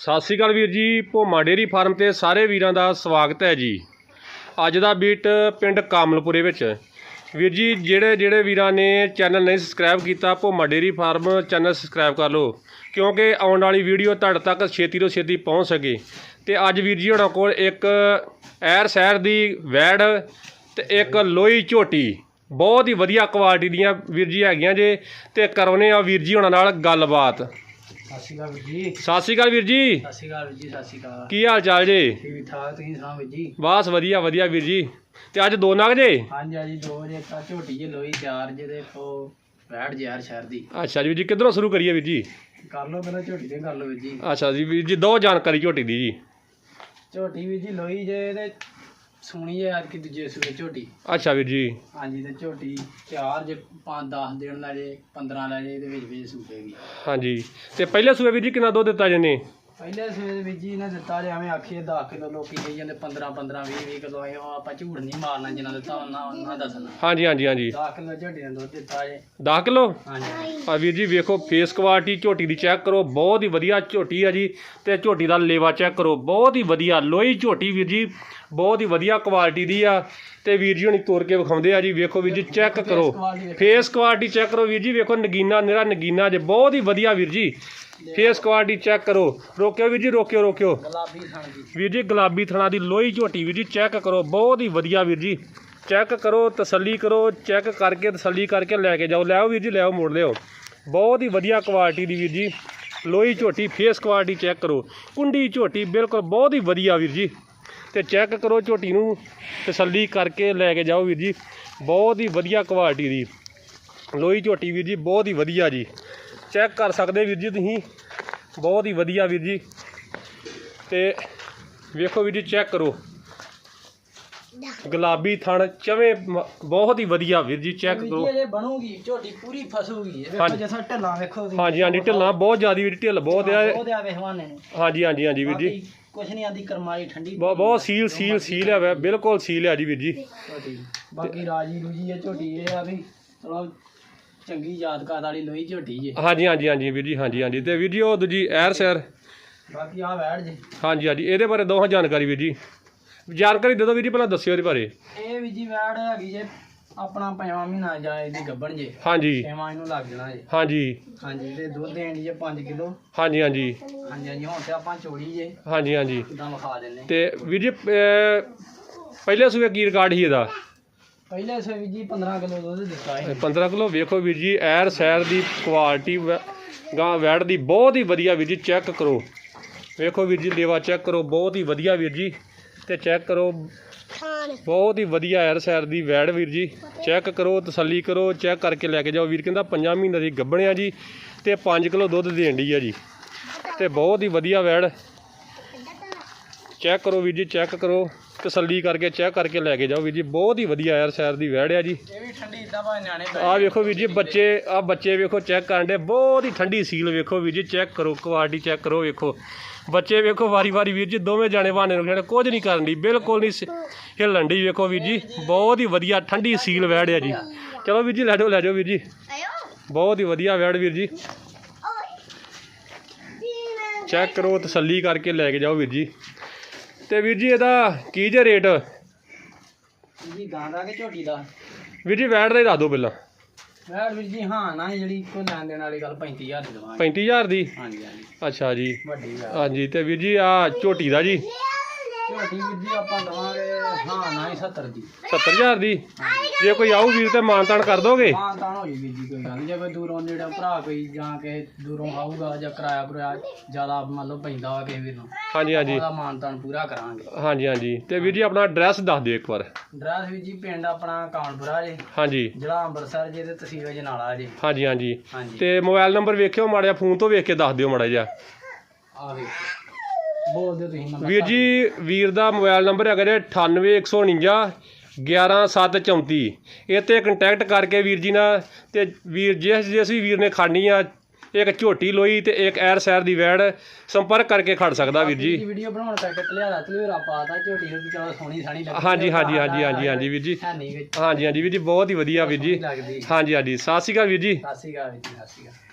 ਸਤਿ ਸ਼੍ਰੀ ਅਕਾਲ ਵੀਰ ਜੀ, Bhoma dairy farm ਤੇ ਸਾਰੇ ਵੀਰਾਂ ਦਾ ਸਵਾਗਤ ਹੈ ਜੀ। ਅੱਜ ਦਾ ਬੀਟ ਪਿੰਡ ਕਾਮਲਪੁਰੇ ਵਿੱਚ। ਵੀਰ ਜੀ, ਜਿਹੜੇ ਜਿਹੜੇ ਵੀਰਾਂ ਨੇ ਚੈਨਲ ਨਹੀਂ ਸਬਸਕ੍ਰਾਈਬ ਕੀਤਾ, Bhoma dairy farm channel subscribe ਕਰ ਲਓ। ਕਿਉਂਕਿ ਆਉਣ ਵਾਲੀ ਵੀਡੀਓ ਤੁਹਾਡੇ ਤੱਕ ਛੇਤੀ ਤੋਂ ਛੇਤੀ ਪਹੁੰਚ ਸਕੇ। ਤੇ ਅੱਜ ਵੀਰ ਜੀ ਹੋਣਾ ਕੋਲ ਇੱਕ ਐਰ ਸ਼ਹਿਰ ਦੀ ਵੈੜ ਤੇ ਇੱਕ ਲੋਈ ਝੋਟੀ। ਬਹੁਤ ਹੀ ਵਧੀਆ ਕੁਆਲਿਟੀ ਦੀਆਂ ਵੀਰ ਜੀ ਹੈਗੀਆਂ ਜੇ, ਤੇ ਕਰਉਨੇ ਆ ਵੀਰ ਜੀ ਹੋਣਾ ਨਾਲ ਗੱਲਬਾਤ। ਸਤਿ ਸ਼੍ਰੀ ਅਕਾਲ ਵੀਰ ਜੀ। ਸਤਿ ਸ਼੍ਰੀ ਅਕਾਲ ਵੀਰ ਜੀ। ਸਤਿ ਸ਼੍ਰੀ ਅਕਾਲ ਵੀਰ ਜੀ ਸਤਿ ਸ਼੍ਰੀ ਅਕਾਲ। ਕੀ ਹਾਲ ਚਾਲ ਜੇ? ਠੀਕ ਠਾਕ ਤੁਸੀਂ ਸੁਣਾਓ ਵੀਰ ਜੀ? ਬਸ ਵਧੀਆ ਵਧੀਆ ਵੀਰ ਜੀ। ਤੇ ਅੱਜ ਦੋ ਨਗ ਜੇ? ਹਾਂਜੀ ਹਾਂਜੀ ਦੋ ਵਜੇ ਤਾਂ ਝੋਟੀ ਜੇ ਲੋਈ ਤਿਆਰ ਜੇ ਦੇਖੋ ਬੈਠ ਯਾਰ ਸ਼ਹਿਰ ਦੀ। ਅੱਛਾ ਜੀ ਵੀਰ ਜੀ ਕਿੱਧਰੋਂ ਸ਼ੁਰੂ ਕਰੀਏ ਵੀਰ ਜੀ? ਕਰ ਲਓ ਪਹਿਲਾਂ ਝੋਟੀ ਤੇ ਕਰ ਲਓ ਵੀਰ ਜੀ। ਅੱਛਾ ਜੀ ਵੀਰ ਜੀ ਦੋ ਜਾਣਕਾਰੀ ਝੋਟੀ ਦੀ ਜੀ। ਝੋਟੀ ਵੀਰ ਜੀ ਲੋਈ ਜੇ ਤੇ ਸੋਹਣੀ ਜੇ ਯਾਰ ਕਿ ਦੂਜੇ ਸੂਏ ਝੋਟੀ। ਅੱਛਾ ਵੀਰ ਜੀ। ਹਾਂਜੀ ਤੇ ਝੋਟੀ ਤਿਆਰ ਜੇ 5 10 ਦਿਨ ਲੈ ਜੇ 15 ਲੈ ਜੇ ਇਹਦੇ ਵਿੱਚ ਵਿੱਚ ਸੂਪੇਗੀ ਹਾਂਜੀ। ਤੇ ਪਹਿਲੇ ਸੂਏ ਵੀਰ ਜੀ ਕਿੰਨਾ ਦੁੱਧ ਦਿੱਤਾ ਜੀ ਨੇ ਪਹਿਲੇ ਦੇ ਵਿੱਚ ਜੀ ਇਹਨੇ ਦਿੱਤਾ ਜੇ ਐਵੇਂ ਆਖੀਏ 10 ਕਿਲੋ ਲੋਕੀ ਕਹੀ ਜਾਂਦੇ 15 15 20 20 ਕਿਲੋ ਆਏ ਉਹ ਆਪਾਂ ਝੂਠ ਨਹੀਂ ਮਾਰਨਾ ਜਿੰਨਾ ਦਿੱਤਾ ਉਹਨਾਂ ਉਹਨਾਂ ਦੱਸਣਾ। ਹਾਂਜੀ ਹਾਂਜੀ ਹਾਂਜੀ। 10 ਕਿਲੋ ਝੋਟੀ ਨੇ ਦੁੱਧ ਦਿੱਤਾ ਜੇ। 10 ਕਿਲੋ? ਹਾਂਜੀ। ਆ ਵੀਰ ਜੀ ਵੇਖੋ ਫੇਸ ਕੁਆਲਿਟੀ ਝੋਟੀ ਦੀ ਚੈੱਕ ਕਰੋ ਬਹੁਤ ਹੀ ਵਧੀਆ ਝੋਟੀ ਆ ਜੀ ਤੇ ਝੋਟੀ ਦਾ ਲੇਵਾ ਚੈੱਕ ਕਰੋ ਬਹੁਤ ਹੀ ਵਧੀਆ ਲੋਹੀ ਝੋਟੀ ਵੀਰ ਜੀ ਬਹੁਤ ਹੀ ਵਧੀਆ ਕੁਆਲਿਟੀ ਦੀ ਆ ਤੇ ਵੀਰ ਜੀ ਹੁਣੀ ਤੋੜ ਕੇ ਵਿਖਾਉਂਦੇ ਆ ਜੀ ਵੇਖੋ ਵੀਰ ਜੀ ਚੈੱਕ ਕਰੋ। ਫੇਸ ਕੁਆਲਿਟੀ ਚੈੱਕ ਕਰੋ ਵੀਰ ਜੀ ਵੇਖੋ ਨਗੀਨਾ ਨਿਹਰਾ ਨਗੀਨਾ ਜੇ ਬਹੁਤ ਹੀ ਵਧੀਆ ਵੀਰ ਜੀ। ਫੇਸ ਕੁਆਲਿਟੀ ਚੈੱਕ ਕਰੋ। ਰੋਕਿਓ ਵੀਰ ਜੀ ਰੋਕਿਓ ਰੋਕਿਓ। ਗੁਲਾਬੀ ਥਣ ਦੀ ਵੀਰ ਜੀ ਗੁਲਾਬੀ ਥਣਾ ਦੀ ਲੋਹੀ ਝੋਟੀ ਵੀਰ ਜੀ ਚੈੱਕ ਕਰੋ। ਬਹੁਤ ਹੀ ਵਧੀਆ ਵੀਰ ਜੀ। ਚੈੱਕ ਕਰੋ ਤਸੱਲੀ ਕਰੋ ਚੈੱਕ ਕਰਕੇ ਤਸੱਲੀ ਕਰਕੇ ਲੈ ਕੇ ਜਾਓ। ਲੈ ਆਓ ਵੀਰ ਜੀ ਲੈ ਆਓ ਮੋੜ ਲਿਓ ਬਹੁਤ ਹੀ ਵਧੀਆ ਕੁਆਲਿਟੀ ਦੀ ਵੀਰ ਜੀ। ਲੋਹੀ ਝੋਟੀ ਫੇਸ ਕੁਆਲਿਟੀ ਚੈੱਕ ਕਰੋ। ਕੁੰਡੀ ਝੋਟੀ ਬਿਲਕੁਲ ਬਹੁਤ ਹੀ ਵਧੀਆ ਵੀਰ ਜੀ। ਤੇ ਚੈੱਕ ਕਰੋ ਝੋਟੀ ਨੂੰ ਤਸੱਲੀ ਕਰਕੇ ਲੈ ਕੇ ਜਾਓ ਵੀਰ ਜੀ। ਬਹੁਤ ਹੀ ਵਧੀਆ ਕੁਆਲਿਟੀ ਦੀ। ਲੋਹੀ ਝੋਟੀ ਵੀਰ ਜੀ ਬਹੁਤ ਹੀ ਵਧੀਆ ਜੀ। ਚੈੱਕ ਕਰ ਸਕਦੇ ਵੀਰ ਜੀ ਤੁਸੀਂ। ਬਹੁਤ ਹੀ ਵਧੀਆ ਵੀਰ ਜੀ। ਤੇ ਵੇਖੋ ਵੀਰ ਜੀ ਚੈੱਕ ਕਰੋ। ਗੁਲਾਬੀ ਥਣ ਚਵੇਂ ਮ- ਬਹੁਤ ਹੀ ਵਧੀਆ ਵੀਰ ਜੀ ਚੈੱਕ ਕਰੋ ਜੀ, ਇਹ ਬਣੂਗੀ ਝੋਟੀ ਪੂਰੀ ਫਸੂਗੀ। ਇਹ ਵੇਖੋ ਹਾਂਜੀ। ਜਿਵੇਂ ਢੱਲਾਂ ਵੇਖੋ ਤੁਸੀਂ। ਹਾਂਜੀ ਹਾਂਜੀ ਢਿੱਲਾਂ ਬਹੁਤ ਜ਼ਿਆਦੀ ਵੀਰ ਢਿੱਲ ਬਹੁਤ ਆ। ਬਹੁਤ ਨੂੰ। ਹਾਂਜੀ ਹਾਂਜੀ ਹਾਂਜੀ ਵੀਰ ਜੀ। ਬਾਕੀ ਕੁਛ ਨਹੀਂ ਆਂਦੀ ਕਰਮਾਈ ਠੰਡੀ ਬਹੁਤ ਬਹੁਤ ਸੀਲ ਸੀਲ ਸੀਲ ਵੇ ਬਿਲਕੁਲ ਸੀਲ ਆ ਜੀ ਵੀਰ ਜੀ। ਝੋਟੀ। ਬਾਕੀ ਰਾਜੀ ਰੂਜੀ ਇਹ ਝੋਟੀ ਇਹ ਆ ਵੀ ਚਲੋ ਚੰਗੀ ਯਾਦਗਾਰ ਵਾਲੀ ਲੋਈ ਝੋਟੀ ਜੇ। ਹਾਂਜੀ ਹਾਂਜੀ ਹਾਂਜੀ ਵੀਰ ਜੀ ਹਾਂਜੀ ਹਾਂਜੀ। ਤੇ ਵੀਰ ਜੀ ਉਹ ਦੂਜੀ ਐਰ ਸੈਰ ਬਾਕੀ ਆ ਬੈਠ ਜੇ। ਹਾਂਜੀ ਹਾਂਜੀ ਇਹਦੇ ਬਾਰੇ ਦੋਹਾਂ ਜਾਣਕਾਰੀ ਵੀਰ ਜੀ। ਜਾਣਕਾਰੀ ਦੇ ਦਿਓ ਵੀਰ ਜੀ ਪਹਿਲਾਂ ਦੱਸਿਓ ਇਹਦੇ ਬਾਰੇ। ਇਹ ਵੀ ਜੀ ਬੈਠ ਹੈਗੀ ਜੇ ਆਪਣਾ ਪੰਜਵਾਂ ਮਹੀਨਾ ਜਾਂ ਇਹਦੀ ਗੱਭਣ ਜੇ। ਹਾਂਜੀ। ਛੇਵਾਂ ਇਹਨੂੰ ਲੱਗ ਜਾਣਾ ਜੇ। ਹਾਂਜੀ। ਹਾਂਜੀ ਤੇ ਦੁੱਧ ਦੇਣ ਜੇ 5 ਕਿਲੋ। ਹਾਂਜੀ ਹਾਂਜੀ। ਹਾਂਜੀ ਹਾਂਜੀ ਹੁਣ ਤੇ ਆਪਾਂ ਚੋੜੀ ਜੇ। ਹਾਂਜੀ ਹਾਂਜੀ। ਕਿਦਾਂ ਵਿਖਾ ਦਿੰਨੇ ਤੇ ਵੀਰ ਜੀ ਅਹ, ਪਹਿਲੇ ਸੂਏ ਕੀ ਰਿਕਾਰਡ ਸੀ ਇਹਦਾ? ਪਹਿਲੇ ਸੇ ਵੀ ਜੀ 15 ਕਿਲੋ ਦੁੱਧ ਦਿੱਤਾ ਹੈ 15 ਕਿਲੋ ਵੇਖੋ ਵੀਰ ਜੀ ਐਰ ਸੈਰ ਦੀ ਕੁਆਲਿਟੀ ਗਾਂ ਵੈੜ ਦੀ ਬਹੁਤ ਹੀ ਵਧੀਆ ਵੀਰ ਜੀ ਚੈੱਕ ਕਰੋ। ਵੇਖੋ ਵੀਰ ਜੀ ਲੇਵਾ ਚੈੱਕ ਕਰੋ ਬਹੁਤ ਹੀ ਵਧੀਆ ਵੀਰ ਜੀ ਤੇ ਚੈੱਕ ਕਰੋ। ਬਹੁਤ ਹੀ ਵਧੀਆ ਐਰ ਸੈਰ ਦੀ ਵੈੜ ਵੀਰ ਜੀ ਚੈੱਕ ਕਰੋ ਤਸੱਲੀ ਕਰੋ ਚੈੱਕ ਕਰਕੇ ਲੈ ਕੇ ਜਾਓ। ਵੀਰ ਕਹਿੰਦਾ 5 ਮਹੀਨੇ ਦੀ ਗੱਭਣਿਆ ਜੀ ਤੇ 5 ਕਿਲੋ ਦੁੱਧ ਦੇਣ ਦੀ ਆ ਜੀ। ਤੇ ਬਹੁਤ ਹੀ ਵਧੀਆ ਵੈੜ। ਚੈੱਕ ਕਰੋ ਵੀਰ ਜੀ ਚੈੱਕ ਕਰੋ। ਤਸੱਲੀ ਕਰਕੇ ਚੈੱਕ ਕਰਕੇ ਲੈ ਕੇ ਜਾਓ ਵੀਰ ਜੀ। ਬਹੁਤ ਹੀ ਵਧੀਆ ਐਰ ਸੈਰ ਦੀ ਵੈੜ ਆ ਜੀ। ਇਹ ਵੀ ਠੰਡੀ ਇਦਾਂ ਭਾਵੇਂ ਨਿਆਣੇ ਪੈ ਆ ਵੇਖੋ ਵੀਰ ਜੀ ਬੱਚੇ ਆ ਬੱਚੇ ਵੇਖੋ ਚੈੱਕ ਕਰਨ ਦੇ ਬਹੁਤ ਹੀ ਠੰਡੀ ਸੀਲ ਵੇਖੋ ਵੀਰ ਜੀ ਚੈੱਕ ਕਰੋ ਕੁਆਲਿਟੀ ਚੈੱਕ ਕਰੋ ਵੇਖੋ। ਬੱਚੇ ਵੇਖੋ ਵਾਰੀ ਵਾਰੀ ਵੀਰ ਜੀ ਦੋਵੇਂ ਜਾਣੇ ਬਹਾਨੇ ਨੂੰ ਖੜੇ ਕੁਝ ਨਹੀਂ ਕਰਨ ਦੀ ਬਿਲਕੁਲ ਨਹੀਂ ਸ- ਹਿੱਲਣ ਦੀ ਵੇਖੋ ਵੀਰ ਜੀ। ਬਹੁਤ ਹੀ ਵਧੀਆ ਠੰਡੀ ਸੀਲ ਵੈੜ ਆ ਜੀ। ਚਲੋ ਵੀਰ ਜੀ ਲੈ ਜਾਓ ਲੈ ਜਾਓ ਵੀਰ ਜੀ। ਬਹੁਤ ਹੀ ਵਧੀਆ ਵੈੜ ਵੀਰ ਜੀ। ਚੈੱਕ ਕਰੋ ਤਸੱਲੀ ਕਰਕੇ ਲੈ ਕੇ ਜਾਓ ਵੀਰ ਜੀ। ਤੇ ਵੀਰ ਜੀ ਇਹਦਾ ਕੀ ਜੇ ਰੇਟ? ਜੀ ਗਾਂ ਦਾ ਕਿ ਝੋਟੀ ਦਾ? ਵੀਰ ਜੀ ਵੈੜ ਦਾ ਹੀ ਦੱਸ ਦਿਓ ਪਹਿਲਾਂ। ਮੈਂ ਵੀਰ ਜੀ ਹਾਂ ਨਾ ਜਿਹੜੀ ਕੋਈ ਲੈਣ ਦੇਣ ਵਾਲੀ ਗੱਲ 35000 ਦੀ ਦਵਾਂਗੇ। 35000 ਦੀ? ਹਾਂਜੀ ਹਾਂਜੀ। ਅੱਛਾ ਜੀ। ਵੱਡੀ ਗੱਲ। ਹਾਂਜੀ ਤੇ ਵੀਰ ਜੀ ਆ ਝੋਟੀ ਦਾ ਜੀ। ਝੋਟੀ ਵੀਰ ਜੀ ਆਪਾਂ ਦਵਾਂਗੇ ਹਾਂ ਨਾ ਹੀ 70 ਦੀ। 70000 ਦੀ? ਜੇ ਕੋਈ ਆਊ ਵੀਰ ਤੇ ਮਾਨਤਾਨ ਕਰ ਦੋਗੇ? ਹਾਂ ਤਾਂ ਹੋਈ ਵੀਰ ਜੀ ਕੋਈ ਗੱਲ ਨੀ। ਜੇ ਕੋਈ ਦੂਰੋਂ ਨੇੜੇ ਭਰਾ ਕੋਈ ਜਾਂ ਕਿ ਦੂਰੋਂ ਆਊਗਾ ਜਾਂ ਕਿਰਾਇਆ ਕਿਰਾਇਆ ਜ਼ਿਆਦਾ ਮੰਨ ਲਓ ਪੈਂਦਾ ਵਾ ਕਿਸੇ ਵੀਰ ਨੂੰ ਹਾਂਜੀ ਹਾਂਜੀ। ਉਹਦਾ ਮਾਨਤਾਨ ਪੂਰਾ ਕਰਾਂਗੇ। ਹਾਂਜੀ ਹਾਂਜੀ। ਤੇ ਵੀਰ ਜੀ ਆਪਣਾ ਐਡਰੈਸ ਦੱਸ ਦਿਓ ਇੱਕ ਵਾਰ। ਡਰੈਸ ਵੀਰ ਜੀ ਪਿੰਡ ਆਪਣਾ ਕਾਨਪੁਰਾ ਜੇ। ਹਾਂਜੀ। ਜ਼ਿਲ੍ਹਾ ਅੰਮ੍ਰਿਤਸਰ ਜੇ ਤੇ ਤਹਿਸੀਲ ਜਨਾਲਾ ਜੇ। ਹਾਂਜੀ ਹਾਂਜੀ। ਹਾਂਜੀ। ਤੇ ਮੋਬਾਈਲ ਨੰਬਰ ਵੇਖਿਓ ਮਾੜਿਆ ਫੋਨ ਤੋਂ ਵੇਖ ਕੇ ਦੱਸ ਦਿਓ ਮਾੜਾ ਜਿਹਾ। ਆ ਵੇਖੋ। ਤੁਸੀਂ ਵੀਰ ਜੀ ਵੀਰ ਦਾ ਮੋਬਾਈਲ ਨੰਬਰ ਹੈਗਾ ਜੀ 98149 11734 ਇਹ ਤੇ ਕੰਟੈਕਟ ਕਰਕੇ ਵੀਰ ਜੀ ਨਾਲ ਤੇ ਵੀਰ ਜਿਸ ਜਿਸ ਵੀ ਵੀਰ ਨੇ ਖਾਣੀ ਆ ਇੱਕ ਝੋਟੀ ਲੋਈ ਤੇ ਇੱਕ ਐਰ ਸੈਰ ਦੀ ਵੈੜ ਸੰਪਰਕ ਕਰਕੇ ਖੜ ਸਕਦਾ ਵੀਰ ਜੀ। ਵੀਡੀਓ ਬਣਾਉਣ ਕਰਕੇ ਤਲਿਆਰਾ ਤਲਿਆਰਾ ਪਾਤਾ ਝੋਟੀ ਨੂੰ ਵੀ ਚਲੋ ਸੋਹਣੀ ਸਾਣੀ ਲੱਗੀ ਹਾਂਜੀ ਹਾਂਜੀ ਹਾਂਜੀ ਹਾਂਜੀ ਹਾਂਜੀ ਵੀਰ ਜੀ। ਹਾਂਜੀ ਹਾਂਜੀ ਵੀਰ ਜੀ ਬਹੁਤ ਹੀ ਵਧੀਆ ਵੀਰ ਜੀ। ਲੱਗਦੀ। ਹਾਂਜੀ ਹਾਂਜੀ ਸਤਿ ਸ਼੍ਰੀ ਅਕਾਲ ਵੀਰ ਜੀ। ਸਤਿ ਸ਼੍ਰੀ ਅਕਾਲ ਵੀਰ ਜੀ ਸਤਿ ਸ਼੍ਰੀ ਅਕਾਲ।